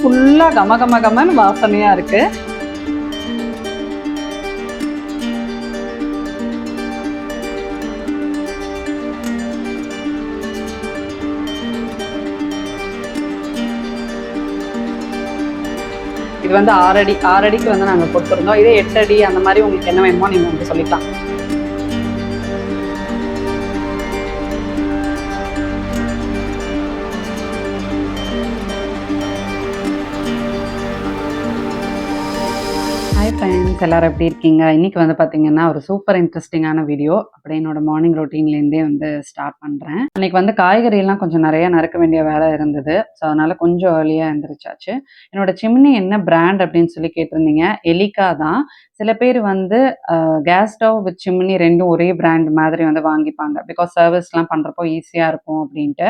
ஃபுல்லாக கம கம கமன்னு வாசனையாக இருக்குது இது வந்து ஆறடி ஆறடிக்கு வந்து நாங்கள் கொடுத்துருந்தோம். இதே எட்டு அடி அந்த மாதிரி உங்களுக்கு என்ன வேணுமோ நீங்கள் வந்து சொல்லிக்கலாம். ஃப்ரெண்ட்ஸ் எல்லாரும் எப்படி இருக்கீங்க? இன்னைக்கு வந்து பார்த்தீங்கன்னா ஒரு சூப்பர் இன்ட்ரெஸ்டிங்கான வீடியோ அப்படியே என்னோட மார்னிங் ரொட்டீன்லேருந்தே வந்து ஸ்டார்ட் பண்ணுறேன் அன்னைக்கு வந்து காய்கறியெல்லாம் கொஞ்சம் நிறைய நறுக்க வேண்டிய வேலை இருந்தது. ஸோ அதனால கொஞ்சம் ஏர்லியாக எழுந்திரிச்சாச்சு என்னோட சிம்னி என்ன பிராண்ட் அப்படின்னு சொல்லி கேட்டிருந்தீங்க? எலிகா தான். சில பேர் வந்து கேஸ் ஸ்டவ் வித் சிம்னி ரெண்டும் ஒரே பிராண்ட் மாதிரி வந்து வாங்கிப்பாங்க. பிகாஸ் சர்வீஸ்லாம் பண்ணுறப்போ ஈஸியாக இருக்கும் அப்படின்ட்டு.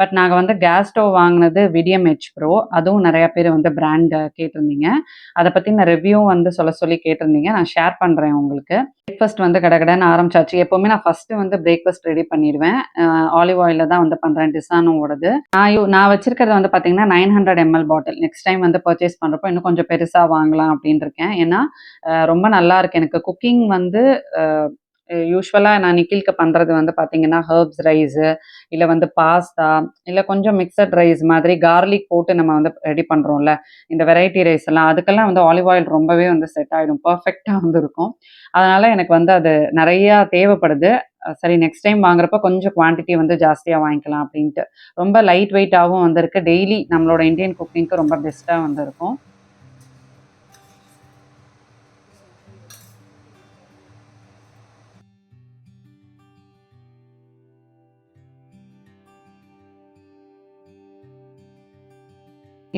பட் நாங்கள் வந்து கேஸ் ஸ்டவ் வாங்கினது விடியம் ஹெச் ப்ரோ அதுவும் நிறைய பேர் வந்து பிராண்ட் கேட்டிருந்தீங்க. அதை பற்றின ரிவ்யூ வந்து சொல்ல சொல்லி கேட்டிருந்தீங்க. நான் ஷேர் பண்ணுறேன் உங்களுக்கு. பிரேக்ஃபாஸ்ட் வந்து கடகடன்னு ஆரம்பிச்சாச்சு. எப்போவுமே நான் ஃபஸ்ட்டு வந்து பிரேக்ஃபாஸ்ட் ரெடி பண்ணிடுவேன். ஆலிவ் ஆயிலில் தான் வந்து பண்ணுறேன் டிசானோடது நான் நான் வச்சிருக்கிறது வந்து பார்த்தீங்கன்னா nine hundred ml bottle next time வந்து பர்ச்சேஸ் பண்ணுறப்போ இன்னும் கொஞ்சம் பெருசாக வாங்கலாம் அப்படின்னு இருக்கேன் ஏன்னா ரொம்ப நல்லா இருக்கு. எனக்கு குக்கிங் வந்து யூஸ்வலாக நான் நிக்கிலுக்கு பண்ணுறது வந்து பார்த்தீங்கன்னா ஹர்ப்ஸ் ரைஸு இல்லை வந்து பாஸ்தா இல்லை கொஞ்சம் மிக்சட் ரைஸ் மாதிரி கார்லிக் போட்டு நம்ம வந்து ரெடி பண்ணுறோம்ல இந்த வெரைட்டி ரைஸ் எல்லாம் அதுக்கெல்லாம் வந்து ஆலிவ் ஆயில் ரொம்பவே வந்து செட் ஆகிடும் பர்ஃபெக்டாக வந்து இருக்கும். அதனால் எனக்கு வந்து அது நிறையா தேவைப்படுது. சரி நெக்ஸ்ட் டைம் வாங்குறப்ப கொஞ்சம் குவான்டிட்டி வந்து ஜாஸ்தியாக வாங்கிக்கலாம் அப்படின்ட்டு. ரொம்ப லைட் வெயிட்டாகவும் வந்திருக்கு டெய்லி நம்மளோட இந்தியன் குக்கிங்க்கு ரொம்ப பெஸ்ட்டாக வந்து இருக்கும்.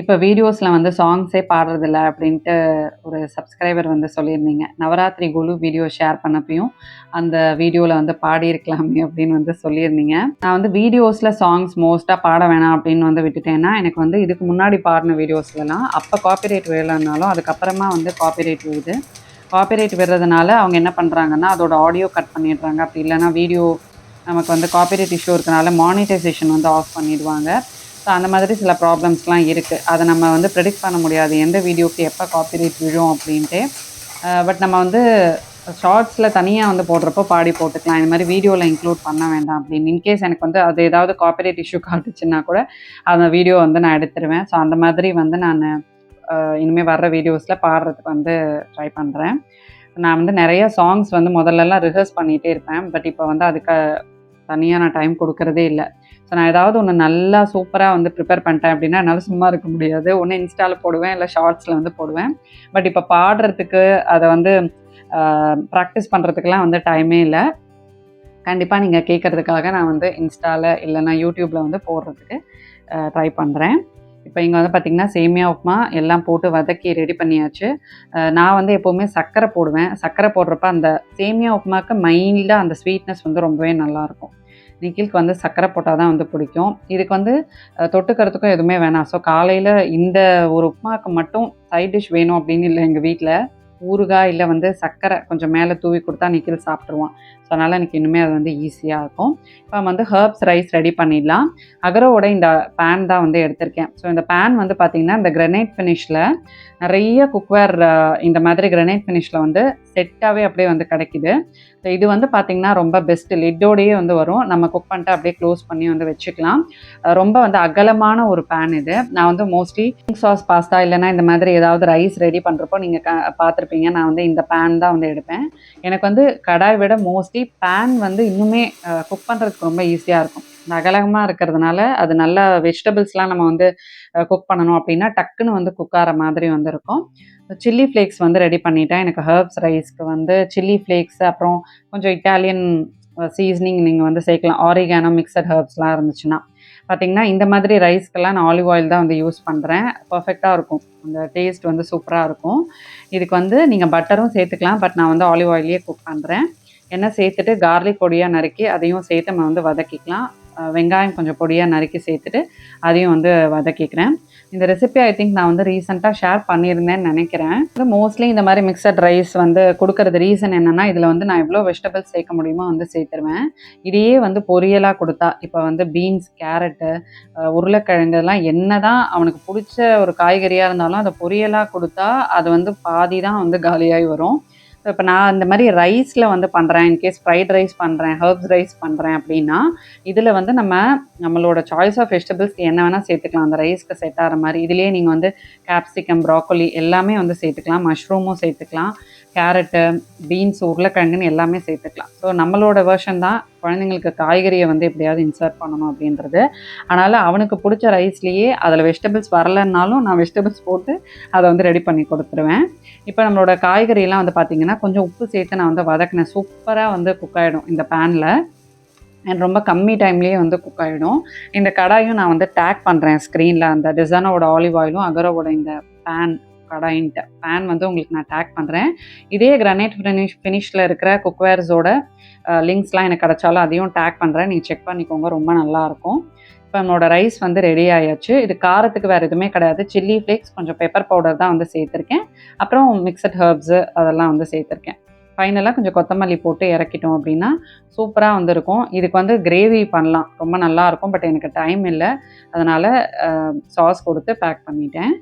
இப்போ வீடியோஸில் வந்து சாங்ஸே பாடுறதில்ல அப்படின்ட்டு ஒரு சப்ஸ்கிரைபர் வந்து சொல்லியிருந்தீங்க. நவராத்திரி குழு வீடியோ ஷேர் பண்ணப்பையும் அந்த வீடியோவில் வந்து பாடியிருக்கலாமே அப்படின்னு வந்து சொல்லியிருந்தீங்க. நான் வந்து வீடியோஸில் சாங்ஸ் மோஸ்ட்டாக பாட வேணாம் அப்படின்னு வந்து விட்டுட்டேன்னா எனக்கு வந்து இதுக்கு முன்னாடி பாடின வீடியோஸ்லலாம் அப்போ காப்பிரைட் விழலைனாலும் அதுக்கப்புறமா வந்து காப்பிரைட் விழுது. காப்பிரைட் விடுறதுனால அவங்க என்ன பண்ணுறாங்கன்னா அதோட ஆடியோ கட் பண்ணிடுறாங்க. அப்படி இல்லைன்னா வீடியோ நமக்கு வந்து காப்பிரைட் இஷ்யூ இருக்கனால மானிட்டைசேஷன் வந்து ஆஃப் பண்ணிடுவாங்க. ஸோ அந்த மாதிரி சில ப்ராப்ளம்ஸ்லாம் இருக்குது அதை நம்ம வந்து ப்ரெடிக்ட் பண்ண முடியாது. எந்த வீடியோக்கு எப்போ காப்பிரைட் விழும் அப்படின்ட்டு. பட் நம்ம வந்து ஷார்ட்ஸில் தனியாக வந்து போடுறப்போ பாடி போட்டுக்கலாம். இந்த மாதிரி வீடியோவில் இன்க்ளூட் பண்ண வேண்டாம் அப்படின்னு. இன்கேஸ் எனக்கு வந்து அது ஏதாவது காப்பிரைட் இஷ்யூ காட்டுச்சுன்னா கூட அந்த வீடியோ வந்து நான் எடுத்துருவேன். ஸோ அந்த மாதிரி வந்து நான் இனிமேல் வர்ற வீடியோஸில் பாடுறதுக்கு வந்து ட்ரை பண்ணுறேன் நான் வந்து நிறைய சாங்ஸ் வந்து முதல்லலாம் ரிஹர்ஸ் பண்ணிகிட்டே இருப்பேன். பட் இப்போ வந்து அதுக்கு தனியாக நான் டைம் கொடுக்கறதே இல்லை. ஸோ நான் ஏதாவது ஒன்று நல்லா சூப்பராக வந்து ப்ரிப்பேர் பண்ணிட்டேன் அப்படின்னா என்னால் சும்மா இருக்க முடியாது. ஒன்று இன்ஸ்டாவில் போடுவேன் இல்லை ஷார்ட்ஸில் வந்து போடுவேன். பட் இப்போ பாடுறதுக்கு அதை வந்து ப்ராக்டிஸ் பண்ணுறதுக்கெலாம் வந்து டைமே இல்லை. கண்டிப்பாக நீங்கள் கேட்குறதுக்காக நான் வந்து இன்ஸ்டாவில் இல்லைன்னா யூடியூப்பில் வந்து போடுறதுக்கு ட்ரை பண்ணுறேன் இப்போ இங்கே வந்து பார்த்திங்கன்னா சேமியா உப்புமா எல்லாம் போட்டு வதக்கி ரெடி பண்ணியாச்சு. நான் வந்து எப்போவுமே சர்க்கரை போடுவேன். சர்க்கரை போடுறப்ப அந்த சேமியா உப்புமாவுக்கு மைல்டாக அந்த ஸ்வீட்னஸ் வந்து ரொம்பவே நல்லாயிருக்கும் நிக்கிலுக்கு வந்து சர்க்கரை போட்டால் தான் வந்து பிடிக்கும். இதுக்கு வந்து தொட்டுக்கிறதுக்கும் எதுவுமே வேணாம். ஸோ காலையில் இந்த ஒரு உப்புமாவுக்கு மட்டும் சைட் டிஷ் வேணும் அப்படின்னு இல்லை எங்கள் வீட்டில் ஊறுகாய் இல்லை வந்து சர்க்கரை கொஞ்சம் மேலே தூவி கொடுத்தா நிக்கில் சாப்பிட்ருவான் ஸோ அதனால் எனக்கு இன்னுமே அது வந்து ஈஸியாக இருக்கும். இப்போ வந்து ஹர்ப்ஸ் ரைஸ் ரெடி பண்ணிடலாம். அகரோட இந்த பேன் தான் வந்து எடுத்திருக்கேன். ஸோ இந்த பேன் வந்து பார்த்திங்கன்னா இந்த கிரனைட் ஃபினிஷில் நிறைய குக்வேர் இந்த மாதிரி கிரனைட் ஃபினிஷில் வந்து செட்டாகவே அப்படியே வந்து கிடைக்குது. ஸோ இது வந்து பார்த்திங்கன்னா ரொம்ப பெஸ்ட்டு லிட்டோடையே வந்து வரும். நம்ம குக் பண்ணிட்டு அப்படியே க்ளோஸ் பண்ணி வந்து வச்சுக்கலாம். ரொம்ப வந்து அகலமான ஒரு பேன் இது. நான் வந்து மோஸ்ட்லி சாஸ் பாஸ்தா இல்லைன்னா இந்த மாதிரி ஏதாவது ரைஸ் ரெடி பண்ணுறப்போ நீங்கள் க பார்த்துருப்பீங்க. நான் வந்து இந்த பேன் தான் வந்து எடுப்பேன். எனக்கு வந்து கடாய் விட மோஸ்ட்லி பேன் வந்து இன்னுமே குக் பண்ணுறதுக்கு ரொம்ப ஈஸியாக இருக்கும். அகலகமாக இருக்கிறதுனால அது நல்லா வெஜிடபிள்ஸ்லாம் நம்ம வந்து குக் பண்ணணும் அப்படின்னா டக்குன்னு வந்து குக் ஆகிற மாதிரி வந்து இருக்கும். சில்லி ஃப்ளேக்ஸ் வந்து ரெடி பண்ணிட்டேன். எனக்கு ஹர்ப்ஸ் ரைஸ்க்கு வந்து சில்லி ஃப்ளேக்ஸ் அப்புறம் கொஞ்சம் இட்டாலியன் சீசனிங் நீங்கள் வந்து சேர்க்கலாம். ஆரிகானோ மிக்சட் ஹர்ப்ஸ்லாம் இருந்துச்சுன்னா. பார்த்தீங்கன்னா இந்த மாதிரி ரைஸ்க்கெல்லாம் நான் ஆலிவ் ஆயில் தான் வந்து யூஸ் பண்ணுறேன் பர்ஃபெக்டாக இருக்கும். அந்த டேஸ்ட் வந்து சூப்பராக இருக்கும். இதுக்கு வந்து நீங்கள் பட்டரும் சேர்த்துக்கலாம். பட் நான் வந்து ஆலிவ் ஆயிலே குக் பண்ணுறேன் எண்ணெய் சேர்த்துட்டு கார்லிக் பொடியாக நறுக்கி அதையும் சேர்த்து நம்ம வந்து வதக்கிக்கலாம். வெங்காயம் கொஞ்சம் பொடியாக நறுக்கி சேர்த்துட்டு அதையும் வந்து வதக்கிக்கிறேன். இந்த ரெசிபி ஐ திங்க் நான் வந்து ரீசெண்டாக ஷேர் பண்ணியிருந்தேன்னு நினைக்கிறேன். மோஸ்ட்லி இந்த மாதிரி மிக்சட் ரைஸ் வந்து கொடுக்கறது ரீசன் என்னென்னா இதில் வந்து நான் எவ்வளோ வெஜிடபிள்ஸ் சேர்க்க முடியுமோ வந்து சேர்த்துருவேன். இதையே வந்து பொரியலாக கொடுத்தா இப்போ வந்து பீன்ஸ் கேரட்டு உருளைக்கிழங்கு இதெல்லாம் என்ன தான் அவனுக்கு பிடிச்ச ஒரு காய்கறியாக இருந்தாலும் அதை பொரியலாக கொடுத்தா அது வந்து பாதி தான் வந்து காலியாகி வரும். இப்போ நான் இந்த மாதிரி ரைஸில் வந்து பண்ணுறேன் இன்கேஸ் ஃப்ரைட் ரைஸ் பண்ணுறேன் ஹர்ப்ஸ் ரைஸ் பண்ணுறேன் அப்படின்னா இதில் வந்து நம்ம நம்மளோட சாய்ஸ் ஆஃப் வெஜிடபிள்ஸ் என்ன வேணால் சேர்த்துக்கலாம். அந்த ரைஸ்க்கு செட் ஆகிற மாதிரி இதுலேயே நீங்கள் வந்து கேப்சிகம் ப்ராக்கோலி எல்லாமே வந்து சேர்த்துக்கலாம் மஷ்ரூமும் சேர்த்துக்கலாம். கேரட்டு பீன்ஸ் உருளைக்கிழங்குன்னு எல்லாமே சேர்த்துக்கலாம். ஸோ நம்மளோட வேர்ஷன் தான் குழந்தைங்களுக்கு காய்கறியை வந்து எப்படியாவது இன்சர்ட் பண்ணணும் அப்படின்றது. அதனால் அவனுக்கு பிடிச்ச ரைஸ்லேயே அதில் வெஜிடபிள்ஸ் வரலைன்னாலும் நான் வெஜிடபிள்ஸ் போட்டு அதை வந்து ரெடி பண்ணி கொடுத்துருவேன். இப்போ நம்மளோட காய்கறியெல்லாம் வந்து பார்த்திங்கன்னா கொஞ்சம் உப்பு சேர்த்து நான் வந்து வதக்கினேன். சூப்பராக வந்து குக் ஆகிடும் இந்த பேனில் அண்ட் ரொம்ப கம்மி டைம்லேயே வந்து குக் ஆகிடும் இந்த கடாயும் நான் வந்து டேக் பண்ணுறேன் ஸ்க்ரீனில் அந்த டிசைனோட ஆலிவ் ஆயிலும் அகரோவோட இந்த பேன் கடாயின்ட்டு. பேன் வந்து உங்களுக்கு நான் டேக் பண்ணுறேன் இதே கிரானைட் ஃபினிஷ் ஃபினிஷில் இருக்கிற குக்வேர்ஸோட லிங்க்ஸ்லாம் எனக்கு கிடச்சாலும் அதையும் டேக் பண்ணுறேன் நீங்கள் செக் பண்ணிக்கோங்க. ரொம்ப நல்லாயிருக்கும் இப்போ நம்மளோட ரைஸ் வந்து ரெடி ஆயாச்சு. இது காரத்துக்கு வேறு எதுவுமே கிடையாது. சில்லி ஃப்ளேக்ஸ் கொஞ்சம் பெப்பர் பவுடர் தான் வந்து சேர்த்துருக்கேன். அப்புறம் மிக்சட் ஹர்ப்ஸு அதெல்லாம் வந்து சேர்த்துருக்கேன். ஃபைனலாக கொஞ்சம் கொத்தமல்லி போட்டு இறக்கிட்டோம் அப்படின்னா சூப்பராக வந்திருக்கும் இதுக்கு வந்து கிரேவி பண்ணலாம். ரொம்ப நல்லாயிருக்கும் பட் எனக்கு டைம் இல்லை. அதனால் சாஸ் கொடுத்து பேக் பண்ணிட்டேன்.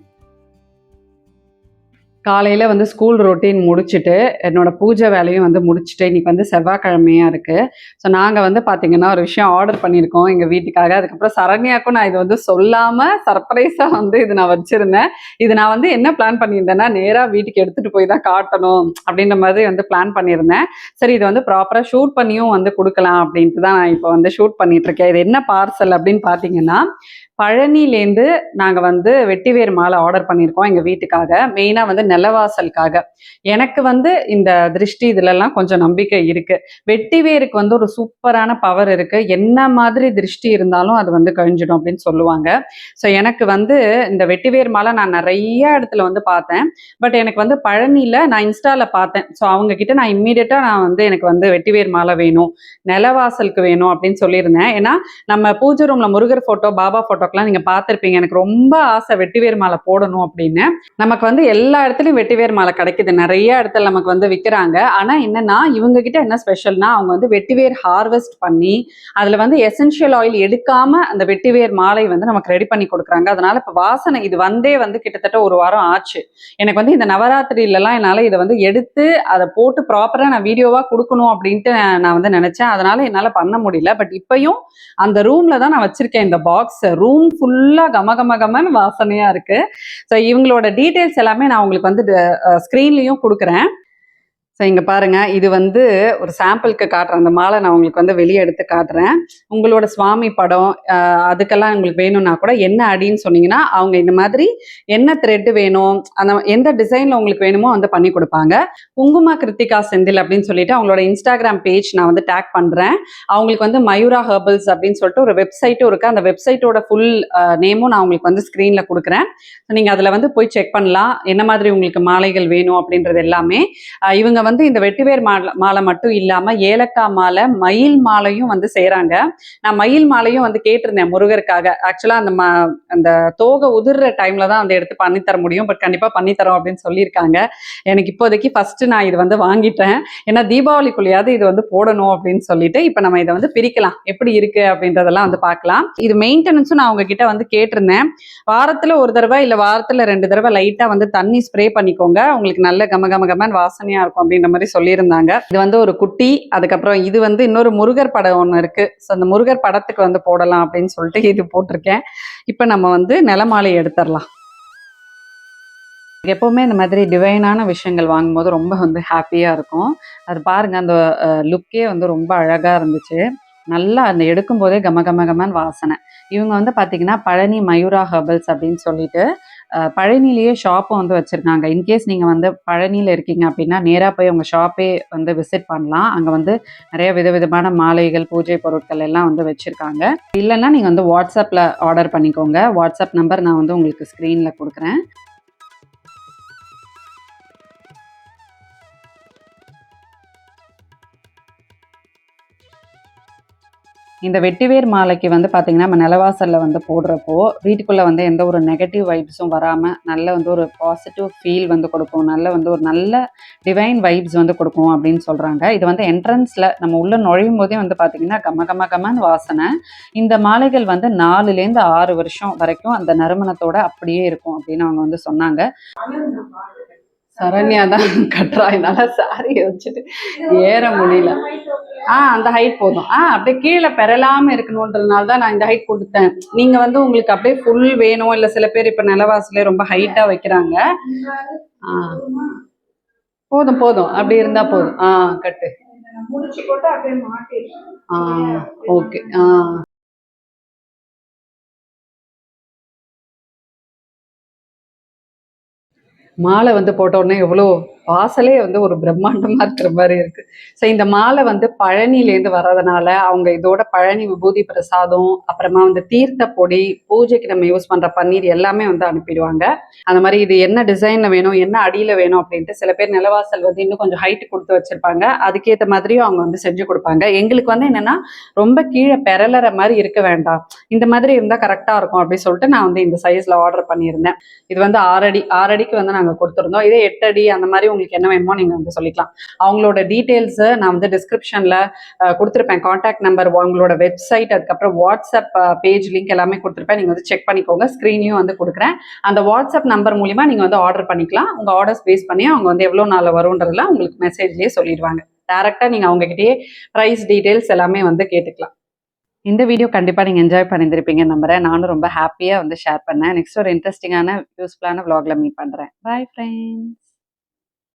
காலையில் வந்து ஸ்கூல் ரொட்டீன் முடிச்சுட்டு என்னோட பூஜை வேலையும் வந்து முடிச்சுட்டு இன்னைக்கு வந்து செவ்வாய்க்கிழமையாக இருக்குது ஸோ நாங்கள் வந்து பார்த்திங்கன்னா ஒரு விஷயம் ஆர்டர் பண்ணியிருக்கோம் எங்கள் வீட்டுக்காக. அதுக்கப்புறம் சரண்யாக்கும் நான் இது வந்து சொல்லாமல் சர்ப்ரைஸாக வந்து இது நான் வச்சுருந்தேன். இது நான் வந்து என்ன பிளான் பண்ணியிருந்தேன்னா நேராக வீட்டுக்கு எடுத்துகிட்டு போய் தான் காட்டணும் அப்படின்ற மாதிரி வந்து பிளான் பண்ணியிருந்தேன். சரி இது வந்து ப்ராப்பராக ஷூட் பண்ணியும் வந்து கொடுக்கலாம் அப்படின்ட்டு தான் நான் இப்போ வந்து ஷூட் பண்ணிகிட்ருக்கேன் இது என்ன பார்சல் அப்படின்னு பார்த்தீங்கன்னா பழனிலேருந்து நாங்கள் வந்து வெட்டிவேர் மாலை ஆர்டர் பண்ணியிருக்கோம் எங்கள் வீட்டுக்காக. மெயினாக வந்து நிலவாசலுக்காக. எனக்கு வந்து இந்த திருஷ்டி இதுலலாம் கொஞ்சம் நம்பிக்கை இருக்குது வெட்டிவேருக்கு வந்து ஒரு சூப்பரான பவர் இருக்குது என்ன மாதிரி திருஷ்டி இருந்தாலும் அது வந்து கழிஞ்சிடும் அப்படின்னு சொல்லுவாங்க. ஸோ எனக்கு வந்து இந்த வெட்டிவேர் மாலை நான் நிறைய இடத்துல வந்து பார்த்தேன். பட் எனக்கு வந்து பழனியில் நான் இன்ஸ்டாவில் பார்த்தேன். ஸோ அவங்க கிட்ட நான் இம்மீடியட்டாக நான் வந்து எனக்கு வந்து வெட்டிவேர் மாலை வேணும். நிலவாசலுக்கு வேணும் அப்படின்னு சொல்லியிருந்தேன். ஏன்னா நம்ம பூஜை ரூமில் முருகர் ஃபோட்டோ பாபா ஃபோட்டோ ஃபோட்டோக்கெல்லாம் நீங்கள் பார்த்துருப்பீங்க. எனக்கு ரொம்ப ஆசை வெட்டிவேர் மாலை போடணும் அப்படின்னு. நமக்கு வந்து எல்லா இடத்துலையும் வெட்டிவேர் மாலை கிடைக்குது. நிறைய இடத்துல நமக்கு வந்து விற்கிறாங்க ஆனால் என்னன்னா இவங்க கிட்ட என்ன ஸ்பெஷல்னா அவங்க வந்து வெட்டிவேர் ஹார்வெஸ்ட் பண்ணி அதில் வந்து எசென்ஷியல் ஆயில் எடுக்காம அந்த வெட்டிவேர் மாலை வந்து நமக்கு ரெடி பண்ணி கொடுக்குறாங்க. அதனால இப்போ வாசனை இது வந்தே வந்து கிட்டத்தட்ட ஒரு வாரம் ஆச்சு. எனக்கு வந்து இந்த நவராத்திரியிலலாம் என்னால் இதை வந்து எடுத்து அதை போட்டு ப்ராப்பராக நான் வீடியோவாக கொடுக்கணும் அப்படின்ட்டு நான் வந்து நினச்சேன். அதனால என்னால் பண்ண முடியல. பட் இப்பயும் அந்த ரூம்ல தான் நான் வச்சிருக்கேன் இந்த பாக்ஸ் ரூம் ஃபுல்லா கம கம கமன் வாசனையா இருக்கு. ஸோ இவங்களோட டீட்டெயில்ஸ் எல்லாமே நான் உங்களுக்கு வந்து ஸ்க்ரீன்லையும் கொடுக்குறேன். ஸோ இங்கே பாருங்க இது வந்து ஒரு சாம்பிளுக்கு காட்டுறேன் அந்த மாலை நான் உங்களுக்கு வந்து வெளியே எடுத்து காட்டுறேன். உங்களோட சுவாமி படம் அதுக்கெல்லாம் உங்களுக்கு வேணும்னா கூட என்ன அடின்னு சொன்னீங்கன்னா அவங்க இந்த மாதிரி என்ன த்ரெட் வேணும் அந்த எந்த டிசைனில் உங்களுக்கு வேணுமோ வந்து பண்ணி கொடுப்பாங்க. குங்குமா கிருத்திகா செந்தில் அப்படின்னு சொல்லிட்டு அவங்களோட இன்ஸ்டாகிராம் பேஜ் நான் வந்து டேக் பண்ணுறேன் அவங்களுக்கு வந்து மயூரா ஹெர்பல்ஸ் அப்படின்னு சொல்லிட்டு ஒரு வெப்சைட்டும் இருக்குது அந்த வெப்சைட்டோட ஃபுல் நேமும் நான் உங்களுக்கு வந்து ஸ்க்ரீனில் கொடுக்குறேன். நீங்கள் அதில் வந்து போய் செக் பண்ணலாம் என்ன மாதிரி உங்களுக்கு மாலைகள் வேணும் அப்படின்றது எல்லாமே. இவங்க வந்து இந்த வெட்டிவேர் மாலை மாலை மட்டும் இல்லாமல் ஏலக்காய் மாலை மயில் மாலையும் வந்து செய்கிறாங்க நான் மயில் மாலையும் வந்து கேட்டிருந்தேன் முருகருக்காக. ஆக்சுவலாக அந்த ம அந்த தோகை உதிர்ற டைமில் தான் வந்து எடுத்து பண்ணித்தர முடியும். பட் கண்டிப்பாக பண்ணித்தரோம் அப்படின்னு சொல்லியிருக்காங்க. எனக்கு இப்போதைக்கு ஃபஸ்ட்டு நான் இது வந்து வாங்கிட்டேன். ஏன்னா தீபாவளிக்குள்ளேயாவது இது வந்து போடணும் அப்படின்னு சொல்லிட்டு இப்போ நம்ம இதை வந்து பிரிக்கலாம். எப்படி இருக்கு அப்படின்றதெல்லாம் வந்து பார்க்கலாம். இது மெயின்டெனன்ஸும் நான் உங்ககிட்ட வந்து கேட்டிருந்தேன். வாரத்தில் ஒரு தடவை இல்லை வாரத்தில் ரெண்டு தடவை லைட்டாக வந்து தண்ணி ஸ்ப்ரே பண்ணிக்கோங்க. உங்களுக்கு நல்ல கம கம கமன் வாசனையாக இருக்கும் அப்படின்ற மாதிரி சொல்லியிருந்தாங்க. இது வந்து ஒரு குட்டி அதுக்கப்புறம் இது வந்து இன்னொரு முருகர் படம் ஒன்று இருக்கு. ஸோ அந்த முருகர் படத்துக்கு வந்து போடலாம் அப்படின்னு சொல்லிட்டு இது போட்டிருக்கேன். இப்போ நம்ம வந்து நிலமாலை எடுத்துடலாம். எப்போவுமே இந்த மாதிரி டிவைனான விஷயங்கள் வாங்கும்போது ரொம்ப வந்து ஹாப்பியாக இருக்கும். அது பாருங்க அந்த லுக்கே வந்து ரொம்ப அழகாக இருந்துச்சு. நல்லா அந்த எடுக்கும்போதே கம கம கமன்னு வாசனை. இவங்க வந்து பார்த்தீங்கன்னா பழனி மயூரா ஹெர்பல்ஸ் அப்படின்னு சொல்லிட்டு பழனிலேயே ஷாப்பும் வந்து வச்சுருக்காங்க. இன்கேஸ் நீங்கள் வந்து பழனியில் இருக்கீங்க அப்படின்னா நேராக போய் உங்கள் ஷாப்பே வந்து விசிட் பண்ணலாம். அங்கே வந்து நிறைய விதவிதமான மாலைகள் பூஜை பொருட்கள் எல்லாம் வந்து வச்சுருக்காங்க. இல்லைன்னா நீங்கள் வந்து வாட்ஸ்அப்பில் ஆர்டர் பண்ணிக்கோங்க. வாட்ஸ்அப் நம்பர் நான் வந்து உங்களுக்கு ஸ்க்ரீனில் கொடுக்குறேன். இந்த வெட்டிவேர் மாலைக்கு வந்து பார்த்தீங்கன்னா நம்ம நிலவாசலில் வந்து போடுறப்போ வீட்டுக்குள்ளே வந்து எந்த ஒரு நெகட்டிவ் வைப்ஸும் வராமல் நல்ல வந்து ஒரு பாசிட்டிவ் ஃபீல் வந்து கொடுக்கும். நல்ல வந்து ஒரு நல்ல டிவைன் வைப்ஸ் வந்து கொடுக்கும் அப்படின்னு சொல்கிறாங்க இது வந்து என்ட்ரன்ஸில் நம்ம உள்ளே நுழையும் போதே வந்து பார்த்தீங்கன்னா கம கம கமன்னு வாசனை. இந்த மாலைகள் வந்து நாலுலேருந்து ஆறு வருஷம் வரைக்கும் அந்த நறுமணத்தோட அப்படியே இருக்கும் அப்படின்னு அவங்க வந்து சொன்னாங்க. சரண்யா தான் கட்டுறா. என்னால் சாரியை வச்சுட்டு ஏற முடியல. ஆ அந்த ஹைட் போதும். ஆ அப்படியே கீழே பெறலாம இருக்கணுன்றதுனால தான் நான் இந்த ஹைட் கொடுத்தேன். நீங்க வந்து உங்களுக்கு அப்படியே ஃபுல் வேணும் இல்ல சில பேர் இப்ப நிலவாசலே ரொம்ப ஹைட்டா வைக்கிறாங்க. ஆ. போதும் போதும். அப்படி இருந்தா போதும். ஆ கட்டு. ஆ ஓகே. ஆ. மாலை வந்து போட்ட உடனே எவ்வளோ வாசலே வந்து ஒரு பிரம்மாண்டமா இருக்கிற மாதிரி இருக்கு. ஸோ இந்த மாலை வந்து பழனிலேருந்து வர்றதுனால அவங்க இதோட பழனி விபூதி பிரசாதம் அப்புறமா வந்து தீர்த்த பொடி பூஜைக்கு நம்ம யூஸ் பண்ற பன்னீர் எல்லாமே வந்து அனுப்பிடுவாங்க. அந்த மாதிரி இது என்ன டிசைன்ல வேணும் என்ன அடியில வேணும் அப்படின்ட்டு சில பேர் நிலவாசல் வந்து இன்னும் கொஞ்சம் ஹைட் கொடுத்து வச்சிருப்பாங்க. அதுக்கேற்ற மாதிரியும் அவங்க வந்து செஞ்சு கொடுப்பாங்க. எங்களுக்கு வந்து என்னன்னா ரொம்ப கீழே பெறலற மாதிரி இருக்க வேண்டாம். இந்த மாதிரி இருந்தா கரெக்டா இருக்கும் அப்படின்னு சொல்லிட்டு நான் வந்து இந்த சைஸ்ல ஆர்டர் பண்ணியிருந்தேன். இது வந்து ஆறடி ஆறடிக்கு வந்து நாங்கள் கொடுத்துருந்தோம். இதே எட்டடி அந்த மாதிரி உங்களுக்கு என்ன வேணுமோ நீங்கள் வந்து சொல்லிக்கலாம். அவங்களோட டீட்டெயில்ஸு நான் வந்து டிஸ்கிரிப்ஷனில் கொடுத்துருப்பேன். காண்டாக்ட் நம்பர் அவங்களோட வெப்சைட் அதுக்கப்புறம் வாட்ஸ்அப் பேஜ் லிங்க் எல்லாமே கொடுத்துருப்பேன். நீங்கள் வந்து செக் பண்ணிக்கோங்க. ஸ்க்ரீனையும் வந்து கொடுக்குறேன். அந்த வாட்ஸ்அப் நம்பர் மூலிமா நீங்கள் வந்து ஆர்டர் பண்ணிக்கலாம். உங்கள் ஆர்டர்ஸ் பேஸ் பண்ணி அவங்க வந்து எவ்வளோ நாள் வரும்ன்றதுல உங்களுக்கு மெசேஜ்லேயே சொல்லிடுவாங்க. டேரெக்டாக நீங்கள் அவங்ககிட்டயே ப்ரைஸ் டீட்டெயில்ஸ் எல்லாமே வந்து கேட்டுக்கலாம். இந்த வீடியோ கண்டிப்பாக நீங்கள் என்ஜாய் பண்ணியிருந்திருப்பீங்க நம்புறேன். நானும் ரொம்ப ஹாப்பியாக வந்து ஷேர் பண்ணேன். நெக்ஸ்ட் ஒரு இன்ட்ரெஸ்டிங்கான யூஸ்ஃபுல்லான vlogல மீட் பண்ணுறேன் பாய் ஃப்ரெண்ட்ஸ்